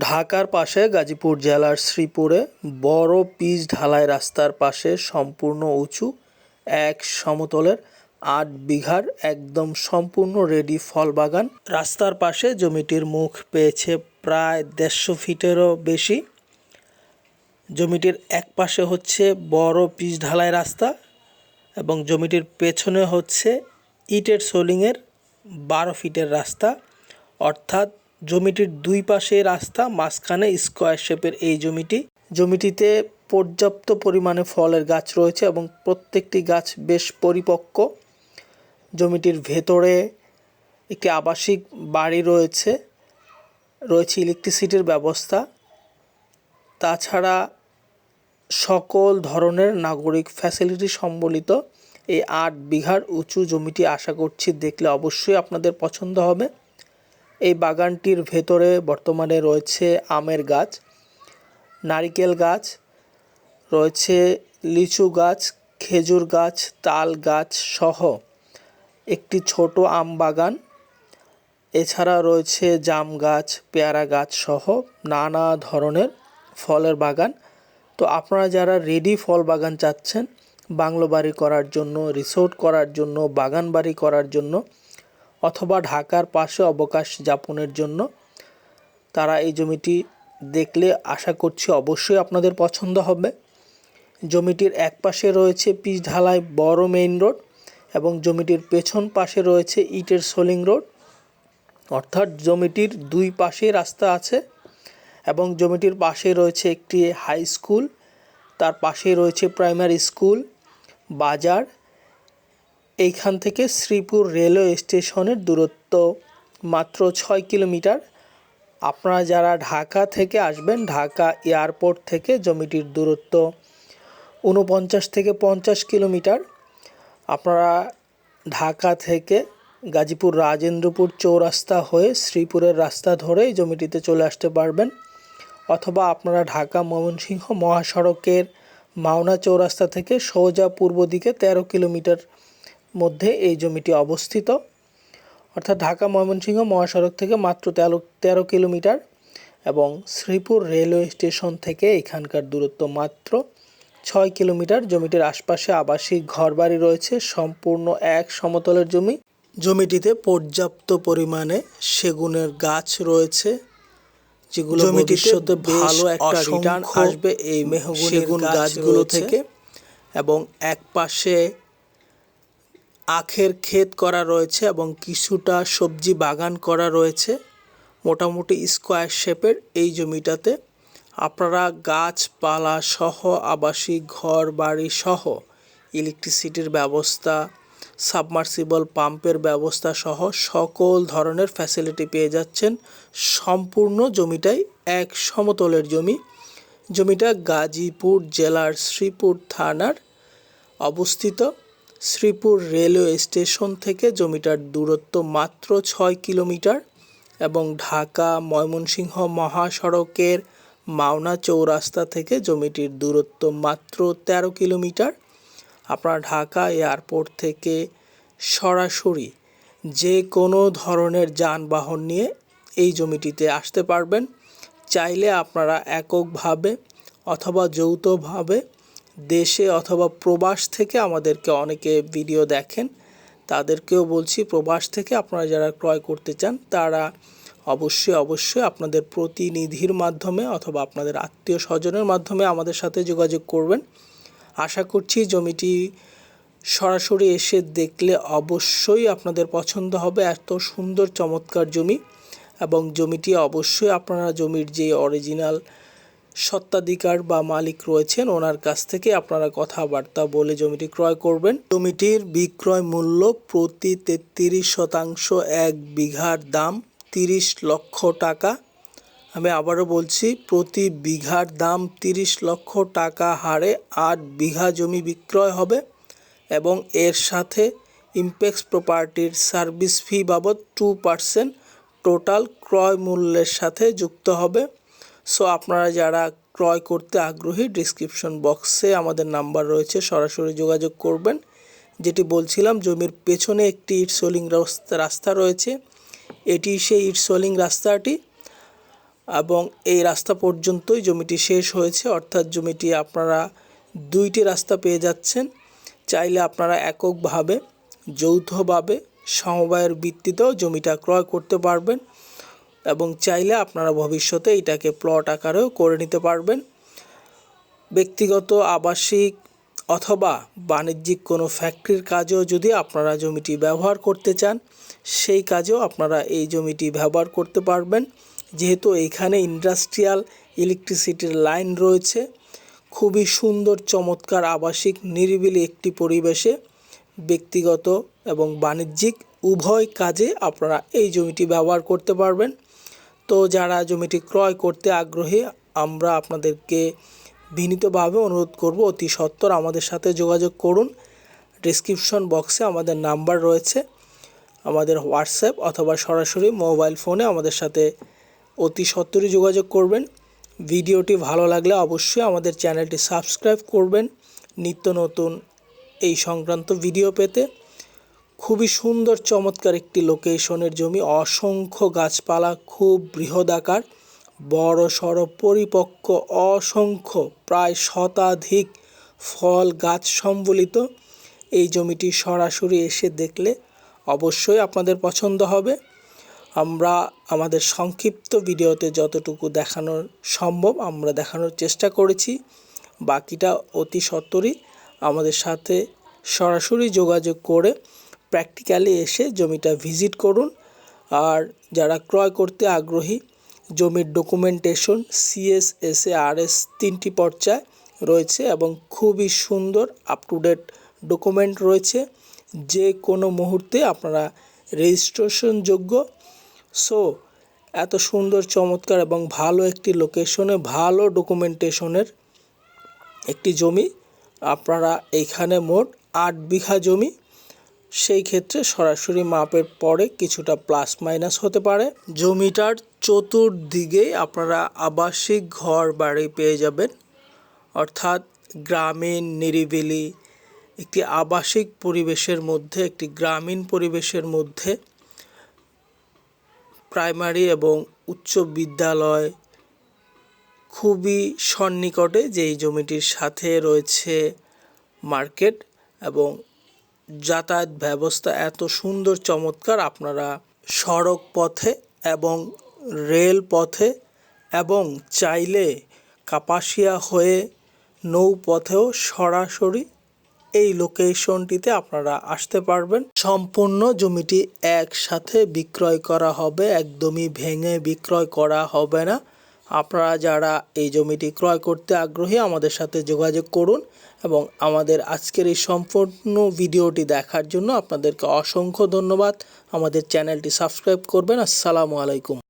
ঢাকার পাশে গাজীপুর জেলার শ্রীপুরে বড় পিচ ঢালাই রাস্তার পাশে সম্পূর্ণ উঁচু এক সমতলের আট বিঘার একদম সম্পূর্ণ রেডি ফল বাগান। রাস্তার পাশে জমিটির মুখ পেয়েছে প্রায় দেড়শো ফিটেরও বেশি। জমিটির এক পাশে হচ্ছে বড় পিচ ঢালাই রাস্তা এবং জমিটির পেছনে হচ্ছে ইটের সোলিংয়ের বারো ফিটের রাস্তা। অর্থাৎ জমিটির দুই পাশে রাস্তা, মাঝখানে স্কোয়ার শেপের এই জমিটি। জমিটিতে পর্যাপ্ত পরিমাণে ফলের গাছ রয়েছে এবং প্রত্যেকটি গাছ বেশ পরিপক্ক। জমিটির ভেতরে একটি আবাসিক বাড়ি রয়েছে রয়েছে ইলেকট্রিসিটির ব্যবস্থা। তাছাড়া সকল ধরনের নাগরিক ফ্যাসিলিটি সম্বলিত এই আট বিঘার উঁচু জমিটি আশা করছি দেখলে অবশ্যই আপনাদের পছন্দ হবে। এই বাগানটির ভেতরে বর্তমানে রয়েছে আমের গাছ, নারিকেল গাছ, রয়েছে লিচু গাছ, খেজুর গাছ, তাল গাছ সহ একটি ছোট আম বাগান। এছাড়া রয়েছে জাম গাছ, পেয়ারা গাছ সহ নানা ধরনের ফলের বাগান। তো আপনারা যারা রেডি ফল বাগান চাচ্ছেন, বাংলো বাড়ি করার জন্য, রিসোর্ট করার জন্য, বাগান বাড়ি করার জন্য অথবা ঢাকার পাশে অবকাশ যাপনের জন্য। তারা এই জমিটি দেখলে আশা করছি অবশ্যই আপনাদের পছন্দ হবে। জমিটির এক পাশে রয়েছে পিচ ঢালাই বড় মেইন রোড এবং জমিটির পেছন পাশে রয়েছে ইটের সোলিং রোড অর্থাৎ জমিটির দুই পাশে রাস্তা আছে এবং জমিটির পাশে রয়েছে একটি হাই স্কুল তার পাশে রয়েছে প্রাইমারি স্কুল বাজার এইখান থেকে শ্রীপুর রেলওয়ে স্টেশনের দূরত্ব মাত্র ছয় কিলোমিটার। আপনারা যারা ঢাকা থেকে আসবেন, ঢাকা এয়ারপোর্ট থেকে জমিটির দূরত্ব উনপঞ্চাশ থেকে পঞ্চাশ কিলোমিটার। আপনারা ঢাকা থেকে গাজীপুর রাজেন্দ্রপুর চৌরাস্তা হয়ে শ্রীপুরের রাস্তা ধরেই জমিটিতে চলে আসতে পারবেন। অথবা আপনারা ঢাকা ময়মনসিংহ মহাসড়কের মাওনা চৌরাস্তা থেকে সোজা পূর্ব দিকে তেরো কিলোমিটার মধ্যে এই জমিটি অবস্থিত। অর্থাৎ ঢাকা ময়মনসিংহ মহাসড়ক থেকে মাত্র তেরো তেরো কিলোমিটার এবং শ্রীপুর রেলওয়ে স্টেশন থেকে এখানকার দূরত্ব মাত্র ছয় কিলোমিটার। জমিটির আশপাশে আবাসিক ঘরবাড়ি রয়েছে সম্পূর্ণ এক সমতলের জমি। জমিটিতে পর্যাপ্ত পরিমাণে সেগুনের গাছ রয়েছে যেগুলো ভবিষ্যতে ভালো একটা রিটার্ন আসবে এই সেগুন গাছগুলো থেকে। এবং এক পাশে আখের ক্ষেত করা রয়েছে এবং কিছুটা সবজি বাগান করা রয়েছে। মোটামুটি স্কোয়ার শেপের এই জমিটাতে। আপনারা গাছপালা সহ, আবাসিক ঘর, বাড়ি সহ, ইলেকট্রিসিটির ব্যবস্থা, সাবমার্সিবল পাম্পের ব্যবস্থা সহ সকল ধরনের ফ্যাসিলিটি পেয়ে যাচ্ছেন। সম্পূর্ণ জমিটাই এক সমতলের জমি। জমিটা গাজীপুর জেলার শ্রীপুর থানার অবস্থিত। শ্রীপুর রেলওয়ে স্টেশন থেকে জমিটার দূরত্ব মাত্র ছয় কিলোমিটার এবং ঢাকা ময়মনসিংহ মহাসড়কের মাওনা চৌরাস্তা থেকে জমিটির দূরত্ব মাত্র তেরো কিলোমিটার। আপনারা ঢাকা এয়ারপোর্ট থেকে সরাসরি যে কোনো ধরনের যানবাহন নিয়ে এই জমিটিতে আসতে পারবেন। চাইলে আপনারা এককভাবে অথবা যৌথভাবে দেশে অথবা প্রবাস থেকে আমাদেরকে অনেকে ভিডিও দেখেন। তাদেরকেও বলছি, প্রবাস থেকে আপনারা যারা ক্রয় করতে চান, তারা অবশ্যই অবশ্যই আপনাদের প্রতিনিধির মাধ্যমে অথবা আপনাদের আত্মীয় স্বজনের মাধ্যমে আমাদের সাথে যোগাযোগ করবেন। আশা করছি জমিটি সরাসরি এসে দেখলে অবশ্যই আপনাদের পছন্দ হবে। এত সুন্দর চমৎকার জমি এবং জমিটি অবশ্যই আপনারা জমির যে অরিজিনাল সত্ত্বাধিকার বা মালিক রয়েছেন, ওনার কাছ থেকে আপনারা কথাবার্তা বলে জমিটি ক্রয় করবেন। জমিটির বিক্রয় মূল্য প্রতি তেত্রিশ শতাংশ এক বিঘার দাম তিরিশ লক্ষ টাকা। আমি আবারও বলছি, প্রতি বিঘার দাম তিরিশ লক্ষ টাকা হারে আট বিঘা জমি বিক্রয় হবে এবং এর সাথে ইমপেক্স প্রপার্টির সার্ভিস ফি বাবদ টু পার্সেন্ট টোটাল ক্রয় মূল্যের সাথে যুক্ত হবে। সো আপনারা যারা ক্রয় করতে আগ্রহী ডিসক্রিপশন বক্সে আমাদের নাম্বার রয়েছে, সরাসরি যোগাযোগ করবেন। যেটি বলছিলাম, জমির পেছনে একটি ইট সোলিং রাস্তা রয়েছে। এটি সেই ইট সোলিং রাস্তাটি এবং এই রাস্তা পর্যন্তই জমিটি শেষ হয়েছে। অর্থাৎ জমিটি আপনারা দুইটি রাস্তা পেয়ে যাচ্ছেন। চাইলে আপনারা এককভাবে, যৌথভাবে, সমবায়ের ভিত্তিতেও জমিটা ক্রয় করতে পারবেন। এবং চাইলে আপনারা ভবিষ্যতে এটাকে প্লট আকারেও করে নিতে পারবেন। ব্যক্তিগত, আবাসিক অথবা বাণিজ্যিক কোনো ফ্যাক্টরির কাজেও যদি আপনারা জমিটি ব্যবহার করতে চান, সেই কাজেও আপনারা এই জমিটি ব্যবহার করতে পারবেন। যেহেতু এইখানে ইন্ডাস্ট্রিয়াল ইলেকট্রিসিটির লাইন রয়েছে, খুবই সুন্দর, চমৎকার, আবাসিক, নিরিবিলি একটি পরিবেশে ব্যক্তিগত এবং বাণিজ্যিক উভয় কাজে আপনারা এই জমিটি ব্যবহার করতে পারবেন। তো যারা জমিটি ক্রয় করতে আগ্রহী, আমরা আপনাদেরকে বিনীতভাবে অনুরোধ করব, অতি সত্বর আমাদের সাথে যোগাযোগ করুন। ডিসক্রিপশন বক্সে আমাদের নাম্বার রয়েছে। আমাদের হোয়াটসঅ্যাপ অথবা সরাসরি মোবাইল ফোনে আমাদের সাথে অতি সত্বরই যোগাযোগ করবেন। ভিডিওটি ভালো লাগলে অবশ্যই আমাদের চ্যানেলটি সাবস্ক্রাইব করবেন। নিত্য নতুন এই সংক্রান্ত ভিডিও পেতে। খুবই সুন্দর, চমৎকার একটি লোকেশনের জমি। অসংখ্য গাছপালা, খুব বৃহদাকার বড় সড় পরিপক্ক, অসংখ্য প্রায় শতাধিক ফল গাছ সম্বলিত। এই জমিটি সরাসরি এসে দেখলে অবশ্যই আপনাদের পছন্দ হবে। আমরা আমাদের সংক্ষিপ্ত ভিডিওতে যতটুকু দেখানোর সম্ভব আমরা দেখানোর চেষ্টা করেছি। বাকিটা অতি সত্বরই আমাদের সাথে সরাসরি যোগাযোগ করে প্র্যাকটিক্যালি এসে জমিটা ভিজিট করুন। আর যারা ক্রয় করতে আগ্রহী, জমির documentation CS S A R S তিনটি পর্যায় রয়েছে এবং খুবই সুন্দর আপ টু ডেট ডকুমেন্ট রয়েছে। যে কোনো মুহূর্তে আপনারা রেজিস্ট্রেশনযোগ্য সো এত সুন্দর, চমৎকার এবং ভালো একটি লোকেশনে ভালো ডকুমেন্টেশনের একটি জমি। আপনারা এইখানে মোট আট বিঘা জমি সেই ক্ষেত্রে সরাসরি মাপের পরে কিছুটা প্লাস মাইনাস হতে পারে। জমিটার চতুর্দিকে আপনারা আবাসিক ঘর বাড়ি পেয়ে যাবেন। অর্থাৎ গ্রামীণ নিরিবিলি, একটি আবাসিক পরিবেশের মধ্যে, একটি গ্রামীণ পরিবেশের মধ্যে প্রাইমারি এবং উচ্চ বিদ্যালয় খুবই সন্নিকটে যেই জমিটির সাথে রয়েছে মার্কেট এবং যাতায়াত ব্যবস্থা এত সুন্দর, চমৎকার। আপনারা সড়ক পথে এবং রেল পথে এবং চাইলে কাপাসিয়া হয়ে নৌপথেও সরাসরি এই লোকেশনটিতে আপনারা আসতে পারবেন। সম্পূর্ণ জমিটি একসাথে বিক্রয় করা হবে, একদমই ভেঙে বিক্রয় করা হবে না। আপনারা যারা এই জমিটি ক্রয় করতে আগ্রহী, আমাদের সাথে যোগাযোগ করুন। এবং আমাদের আজকের এই সম্পূর্ণ ভিডিওটি দেখার জন্য আপনাদেরকে অসংখ্য ধন্যবাদ। আমাদের চ্যানেলটি সাবস্ক্রাইব করবেন। আসসালামু আলাইকুম।